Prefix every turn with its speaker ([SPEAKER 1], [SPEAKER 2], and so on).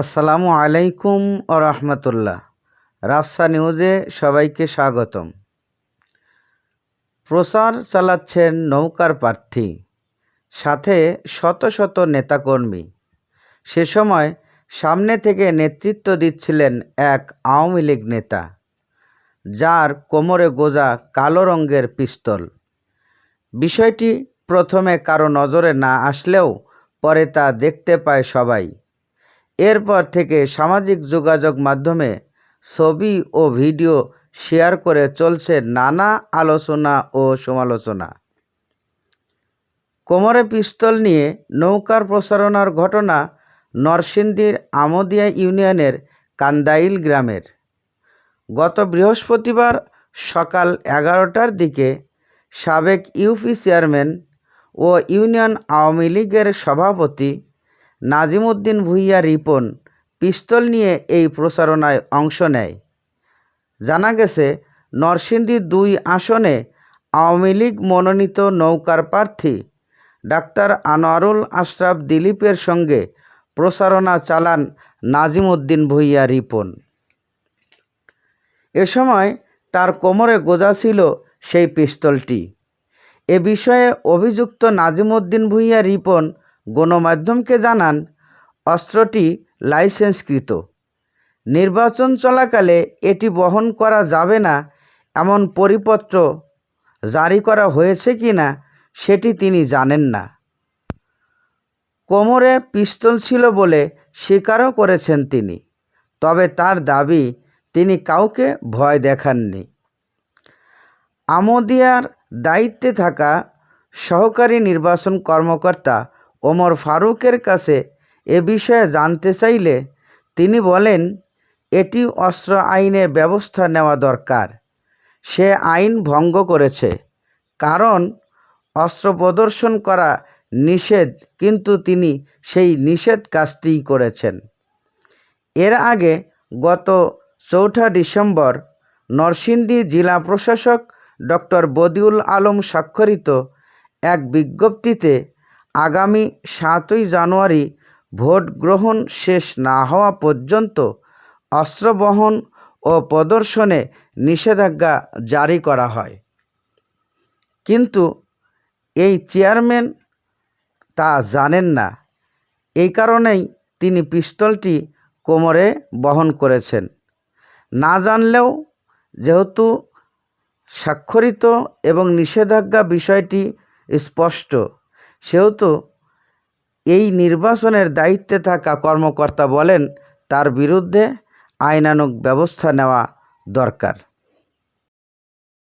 [SPEAKER 1] আসসালামু আলাইকুম ও রহমতুল্লাহ। রাফসা নিউজে সবাইকে স্বাগতম। প্রচার চালাচ্ছেন নৌকার প্রার্থী, সাথে শত শত নেতাকর্মী। সে সময় সামনে থেকে নেতৃত্ব দিচ্ছিলেন এক আওয়ামী লীগ নেতা, যার কোমরে গোজা কালো রঙের পিস্তল। বিষয়টি প্রথমে কারও নজরে না আসলেও পরে তা দেখতে পায় সবাই। এরপর থেকে সামাজিক যোগাযোগ মাধ্যমে ছবি ও ভিডিও শেয়ার করে চলছে নানা আলোচনা ও সমালোচনা। কোমরে পিস্তল নিয়ে নৌকার প্রচারণার ঘটনা নরসিংদীর আমদিয়া ইউনিয়নের কান্দাইল গ্রামের। গত বৃহস্পতিবার সকাল এগারোটার দিকে সাবেক ইউপি চেয়ারম্যান ও ইউনিয়ন আওয়ামী লীগের সভাপতি নাজিমুদ্দিন ভুইয়া রিপন পিস্তল নিয়ে এই প্রচারণায় অংশ নেয়। জানা গেছে, নরসিংদী দুই আসনে আওয়ামী লীগ মনোনীত নৌকার প্রার্থী ডাক্তার আনোয়ারুল আশরাফ দিলীপের সঙ্গে প্রচারণা চালান নাজিমুদ্দিন ভুইয়া রিপন। এ সময় তার কোমরে গোজা ছিল সেই পিস্তলটি। এ বিষয়ে অভিযুক্ত নাজিমুদ্দিন ভুইয়া রিপন গণমাধ্যমকে জানান, অস্ত্রটি লাইসেন্সকৃত। নির্বাচন চলাকালে এটি বহন করা যাবে না, এমন পরিপত্র জারি করা হয়েছে কি না, সেটি তিনি জানেন না। কোমরে পিস্তল ছিল বলে স্বীকারও করেছেন তিনি, তবে তার দাবি তিনি কাউকে ভয় দেখাননি। আমদিয়ার দায়িত্বে থাকা সহকারী নির্বাচন কর্মকর্তা ওমর ফারুকের কাছে এ বিষয়ে জানতে চাইলে তিনি বলেন, এটি অস্ত্র আইনে ব্যবস্থা নেওয়া দরকার। সে আইন ভঙ্গ করেছে। কারণ অস্ত্র প্রদর্শন করা নিষেধ, কিন্তু তিনি সেই নিষেধ কাজটিই করেছেন। এর আগে গত চৌঠা ডিসেম্বর নরসিংদী জেলা প্রশাসক ডক্টর বদিউল আলম স্বাক্ষরিত এক বিজ্ঞপ্তিতে আগামী সাতই জানুয়ারি ভোট গ্রহণ শেষ না হওয়া পর্যন্ত অস্ত্র বহন ও প্রদর্শনে নিষেধাজ্ঞা জারি করা হয়। কিন্তু এই চেয়ারম্যান তা জানেন না। এই কারণেই তিনি পিস্তলটি কোমরে বহন করেছেন। না জানলেও যেহেতু স্বাক্ষরিত এবং নিষেধাজ্ঞা বিষয়টি স্পষ্ট সেহেতু এই নির্বাচনের দায়িত্বে থাকা কর্মকর্তা বলেন তার বিরুদ্ধে আইনানুগ ব্যবস্থা নেওয়া দরকার।